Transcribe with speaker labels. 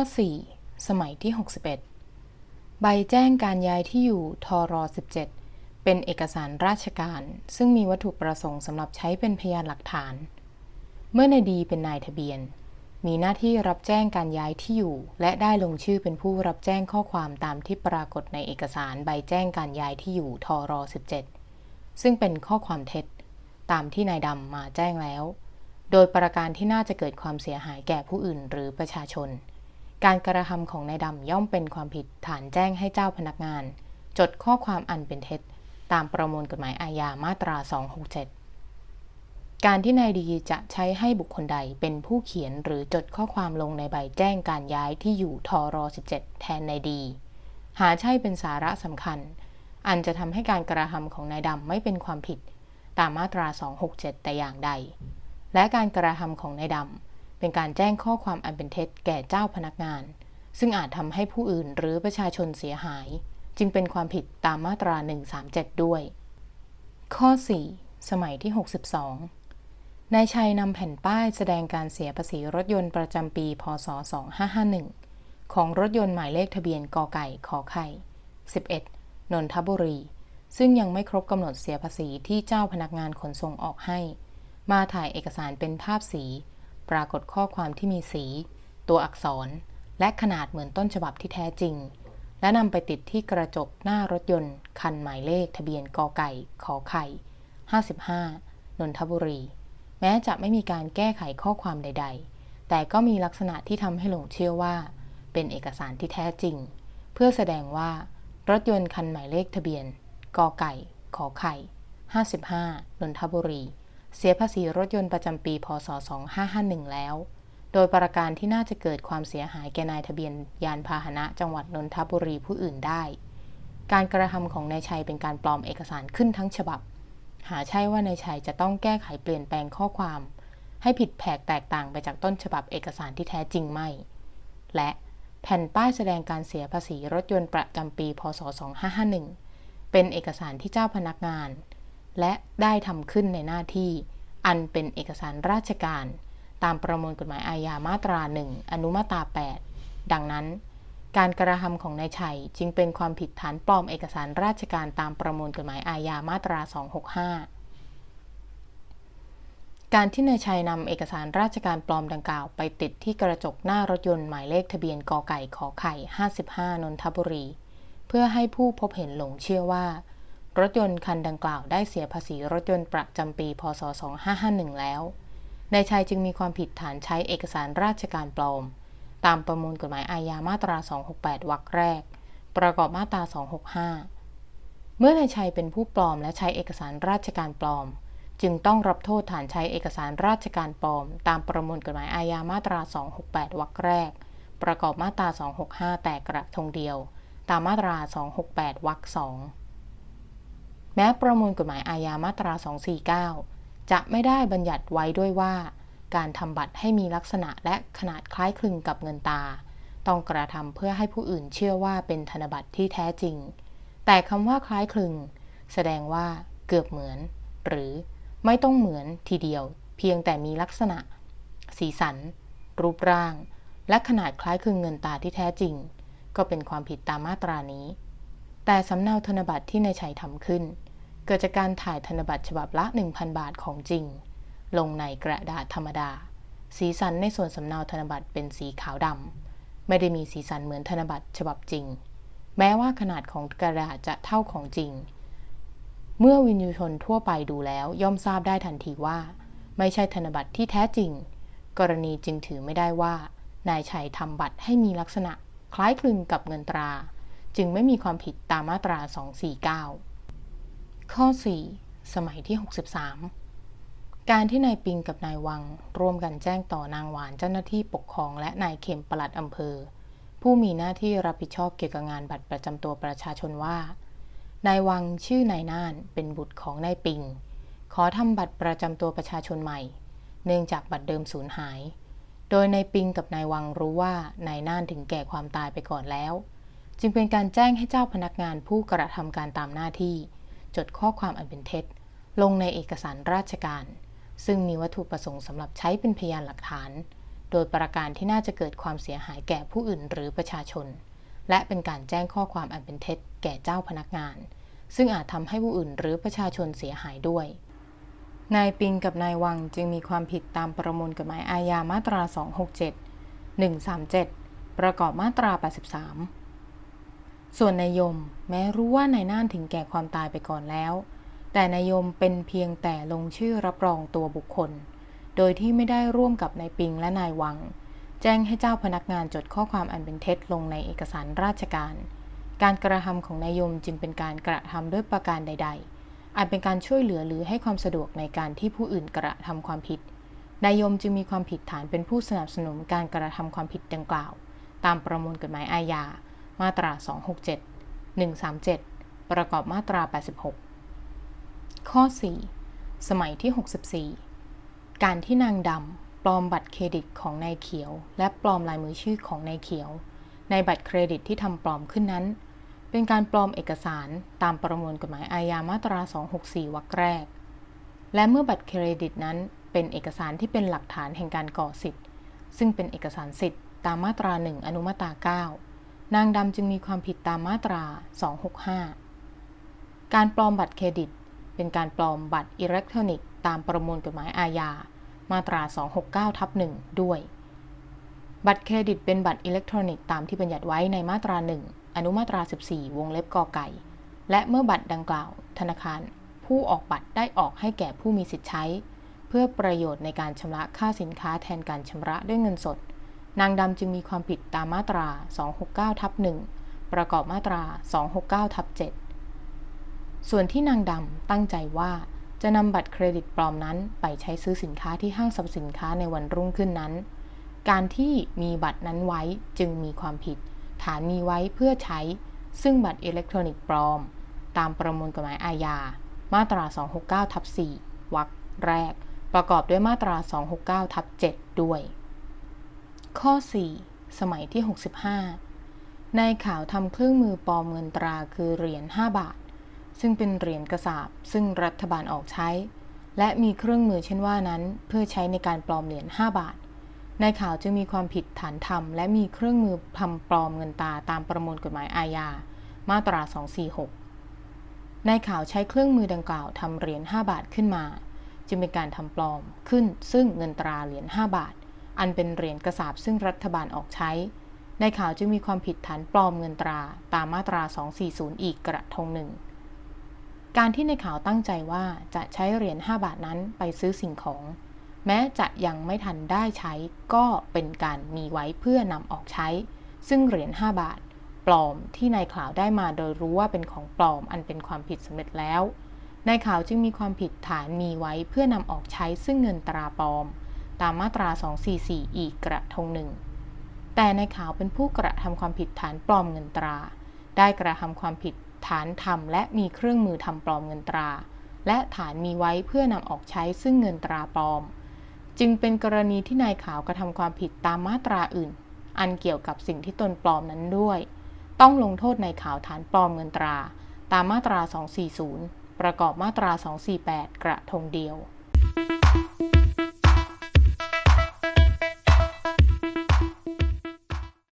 Speaker 1: ข้อ4สมัยที่ 61 ใบแจ้งการย้ายที่อยู่ทร17 เป็นเอกสารราชการ ซึ่งมีวัตถุประสงค์สำหรับใช้เป็นพยานหลักฐาน เมื่อนายดีเป็นนายทะเบียน มีหน้าที่รับแจ้งการย้ายที่อยู่ และได้ลงชื่อเป็นผู้รับแจ้งข้อความตามที่ปรากฏในเอกสารใบแจ้งการย้ายที่อยู่ทร17 ซึ่งเป็นข้อความเท็จ ตามที่นายดำมาแจ้งแล้วโดยประการที่น่าจะเกิดความเสียหายแก่ผู้อื่นหรือประชาชน การกระทำของนายดำย่อมเป็นความผิดฐานแจ้งให้เจ้าพนักงาน จดข้อความอันเป็นเท็จ ตามประมวลกฎหมายอาญามาตรา 267 การที่นายดีจะใช้ให้บุคคลใดเป็นผู้เขียนหรือจดข้อความลงในใบแจ้งการย้ายที่อยู่ทร17 แทนนายดี หาใช่เป็นสาระสำคัญ อันจะทำให้การกระทำของนายดำไม่เป็นความผิด ตามมาตรา 267 แต่อย่างใด และการกระทำของนายดำ เป็นการแจ้งข้อความอันเป็นเท็จแก่เจ้าพนักงาน ซึ่งอาจทำให้ผู้อื่นหรือประชาชนเสียหาย จึงเป็นความผิดตามมาตรา 137 ด้วย ข้อ 4 สมัยที่ 62 นายชัยนำแผ่นป้ายแสดงการเสียภาษีรถยนต์ประจำปี พศ 2551 ของรถยนต์หมายเลขทะเบียนกไก่ขอไข่ 11 นนทบุรี ซึ่งยังไม่ครบกำหนดเสียภาษีที่เจ้าพนักงานขนส่งออกให้ มาถ่ายเอกสารเป็นภาพสี ปรากฏข้อความที่มีสี ตัวอักษร และขนาดเหมือนต้นฉบับที่แท้จริง และนำไปติดที่กระจกหน้ารถยนต์คันหมายเลขทะเบียนกอไก่ขอไข่ 55 นนทบุรี แม้จะไม่มีการแก้ไขข้อความใด ๆ แต่ก็มีลักษณะที่ทำให้หลงเชื่อว่า เป็นเอกสารที่แท้จริง เพื่อแสดงว่า รถยนต์คันหมายเลขทะเบียนกอไก่ขอไข่ 55 นนทบุรี เสียภาษีรถยนต์ประจำปี พศ 2551 แล้ว โดยประการที่น่าจะเกิดความเสียหายแก่นายทะเบียนยานพาหนะจังหวัดนนทบุรีผู้อื่นได้ การกระทำของนายชัยเป็นการปลอมเอกสารขึ้นทั้งฉบับ หาใช่ว่านายชัยจะต้องแก้ไขเปลี่ยนแปลงข้อความ ให้ผิดแผกแตกต่างไปจากต้นฉบับเอกสารที่แท้จริงไม่ และแผ่นป้ายแสดงการเสียภาษีรถยนต์ประจำปี พศ 2551 เป็นเอกสารที่เจ้าพนักงาน และได้ทำขึ้นในหน้าที่ อันเป็นเอกสารราชการ ตามประมวลกฎหมายอาญามาตรา1อนุมาตรา 8 ดังนั้น การกระทำของนายชัยจึงเป็นความผิดฐานปลอมเอกสารราชการตามประมวลกฎหมายอาญามาตรา 265การที่นายชัยนำเอกสารราชการปลอมดังกล่าวไปติดที่กระจกหน้ารถยนต์หมายเลขทะเบียนกไก่ขอไข่ 55 นนทบุรี เพื่อให้ผู้พบเห็นหลงเชื่อว่า รถยนต์คันดังกล่าวได้เสียภาษีรถยนต์ประจำปี พศ 2551 แล้ว นายชัยจึงมีความผิดฐานใช้เอกสารราชการปลอม ตามประมวลกฎหมายอาญามาตรา 268 วรรคแรก ประกอบมาตรา 265 เมื่อนายชัยเป็นผู้ปลอมและใช้เอกสารราชการปลอม จึงต้องรับโทษฐานใช้เอกสารราชการปลอม ตามประมวลกฎหมายอาญามาตรา 268 วรรคแรก ประกอบมาตรา 265 แต่กระทงเดียว ตามมาตรา 268 วรรคสอง แม้ประมวลกฎหมายอาญามาตรา 249 จะไม่ได้บัญญัติไว้ด้วยว่า การทำบัตรให้มีลักษณะและขนาดคล้ายคลึงกับเงินตา ต้องกระทำเพื่อให้ผู้อื่นเชื่อว่าเป็นธนบัตรที่แท้จริง แต่คำว่าคล้ายคลึง แสดงว่าเกือบเหมือน หรือไม่ต้องเหมือนทีเดียว เพียงแต่มีลักษณะ สีสัน รูปร่าง และขนาดคล้ายคลึงเงินตาที่แท้จริง ก็เป็นความผิดตามมาตรานี้ แต่สำเนาธนบัตรที่นายชัยทำขึ้น เกิดจากการถ่ายธนบัตรฉบับละ 1,000 บาทของจริง ลงในกระดาษธรรมดา สีสันในส่วนสำเนาธนบัตรเป็นสีขาวดำไม่ได้มีสีสันเหมือนธนบัตรฉบับจริง แม้ว่าขนาดของกระดาษจะเท่าของจริง เมื่อวินยูชนทั่วไปดูแล้วย่อมทราบได้ทันทีว่า ไม่ใช่ธนบัตรที่แท้จริง กรณีจึงถือไม่ได้ว่านายชัยทำบัตรให้มีลักษณะคล้ายคลึงกับเงินตรา จึงไม่มีความผิดตามมาตรา 249 ข้อ 4 สมัยที่ 63 การที่นายปิงกับนายวัง ร่วมกันแจ้งต่อนางหวานเจ้าหน้าที่ปกครองและนายเข็มปลัดอำเภอ ผู้มีหน้าที่รับผิดชอบเกี่ยวกับงานบัตรประจำตัวประชาชนว่า นายวังชื่อนายน่านเป็นบุตรของนายปิง ขอทำบัตรประจำตัวประชาชนใหม่ เนื่องจากบัตรเดิมสูญหาย โดยนายปิงกับนายวังรู้ว่านายน่านถึงแก่ความตายไปก่อนแล้ว จึงเป็นการแจ้งให้เจ้าพนักงานผู้กระทำการตามหน้าที่ จดข้อความอันเป็นเท็จ ลงในเอกสารราชการ ซึ่งมีวัตถุประสงค์สำหรับใช้เป็นพยานหลักฐาน โดยประการที่น่าจะเกิดความเสียหายแก่ผู้อื่นหรือประชาชน และเป็นการแจ้งข้อความอันเป็นเท็จ แก่เจ้าพนักงาน ซึ่งอาจทำให้ผู้อื่นหรือประชาชนเสียหายด้วยนายปิงกับนายวังจึงมีความผิดตามประมวลกฎหมายอาญามาตรา 267 137 ประกอบมาตรา 83 ส่วนนายยมแม้รู้ว่านายน่านถึงแก่ความตายไปก่อนแล้ว แต่นายยมเป็นเพียงแต่ลงชื่อรับรองตัวบุคคล โดยที่ไม่ได้ร่วมกับนายปิงและนายวัง แจ้งให้เจ้าพนักงานจดข้อความอันเป็นเท็จลงในเอกสารราชการ การกระทำของนายยมจึงเป็นการกระทำด้วยประการใด ๆ อาจเป็นการช่วยเหลือหรือให้ความสะดวกในการที่ผู้อื่นกระทำความผิด นายยมจึงมีความผิดฐานเป็นผู้สนับสนุนการกระทำความผิดดังกล่าว ตามประมวลกฎหมายอาญา มาตรา 267 137 ประกอบมาตรา 86 ข้อ 4 สมัยที่ 64 การที่นางดำปลอมบัตรเครดิตของนายเขียว และปลอมลายมือชื่อของนายเขียว ในบัตรเครดิตที่ทำปลอมขึ้นนั้น เป็นการปลอมเอกสารตามประมวลกฎหมายอาญามาตรา 264 วรรคแรก และเมื่อบัตรเครดิตนั้นเป็นเอกสารที่เป็นหลักฐานแห่งการก่อสิทธิ์ ซึ่งเป็นเอกสารสิทธิ์ตามมาตรา 1 อนุมาตรา 9 นางดำจึงมีความผิดตามมาตรา 265 การปลอมบัตรเครดิต เป็นการปลอมบัตรอิเล็กทรอนิกส์ตามประมวลกฎหมายอาญา มาตรา 269ทับ1ด้วย บัตรเครดิตเป็นบัตรอิเล็กทรอนิกส์ตามที่บัญญัติไว้ในมาตรา 1 อนุมาตรา 14 วงเล็บกอไก่ และเมื่อบัตรดังกล่าว ธนาคาร ผู้ออกบัตรได้ออกให้แก่ผู้มีสิทธิ์ใช้ เพื่อประโยชน์ในการชำระค่าสินค้าแทนการชำระด้วยเงินสด นางดำจึงมีความผิดตามมาตรา 269ทับ1ประกอบมาตรา 269ทับ7ส่วนที่นางดำตั้งใจว่าจะนำบัตรเครดิตปลอมนั้นไปใช้ซื้อสินค้าที่ห้างสรรพสินค้าในวันรุ่งขึ้นนั้น การที่มีบัตรนั้นไว้จึงมีความผิด ฐานมีไว้เพื่อใช้ ซึ่งบัตรอิเล็กทรอนิกส์ปลอม ตามประมวลกฎหมายอาญา มาตรา 269ทับ4วรรคแรก ประกอบด้วยมาตรา 269ทับ7ด้วย ข้อ 4 สมัยที่ 65 นายข่าวทำเครื่องมือปลอมเงินตราคือเหรียญ5บาท ซึ่งเป็นเหรียญกระสาบซึ่งรัฐบาลออกใช้ และมีเครื่องมือเช่นว่านั้น เพื่อใช้ในการปลอมเหรียญ5บาท นายข่าวจึงมีความผิดฐานทำและมีเครื่องมือทำปลอมเงินตราตามประมวลกฎหมายอาญา มาตรา 246 นายข่าวใช้เครื่องมือดังกล่าวทำเหรียญ5บาทขึ้นมา จึงเป็นการทำปลอมขึ้นซึ่งเงินตราเหรียญ5บาท อันเป็นเหรียญกระสาบซึ่งรัฐบาลออกใช้ ในข่าวจึงมีความผิดฐานปลอมเงินตราตามมาตรา 240 อีกกระทงหนึ่ง การที่ในข่าวตั้งใจว่าจะใช้เหรียญ5บาทนั้นไปซื้อสิ่งของ แม้จะยังไม่ทันได้ใช้ก็เป็นการมีไว้เพื่อนำออกใช้ ซึ่งเหรียญ5บาท ปลอมที่นายข่าวได้มาโดยรู้ว่าเป็นของปลอมอันเป็นความผิดสำเร็จแล้วนายข่าวจึงมีความผิดฐานมีไว้เพื่อนำออกใช้ซึ่งเงินตราปลอม ตามมาตรา 244 อีกกระทงหนึ่ง แต่ในข่าวเป็นผู้กระทำความผิดฐานปลอมเงินตรา ได้กระทำความผิดฐานทำและมีเครื่องมือทำปลอมเงินตรา และฐานมีไว้เพื่อนำออกใช้ซึ่งเงินตราปลอม จึงเป็นกรณีที่นายขาวกระทำความผิดตามมาตราอื่น อันเกี่ยวกับสิ่งที่ตนปลอมนั้นด้วย ต้องลงโทษในข่าวฐานปลอมเงินตรา ตามมาตรา 240 ประกอบมาตรา 248 กระทงเดียว